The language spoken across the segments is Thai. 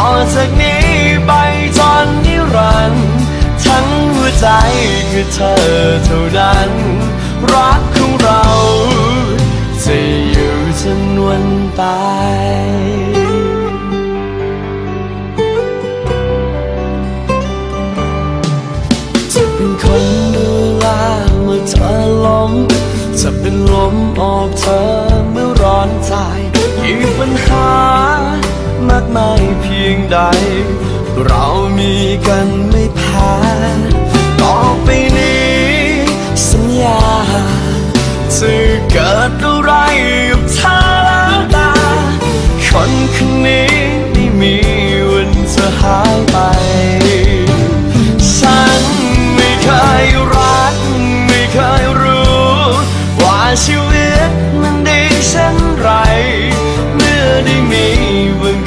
ต่อจากนี้ไปจนนิรันดร์ทั้งหัวใจคือเธอเท่านั้น รัก เพียงใดเรามีกัน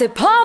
the pop.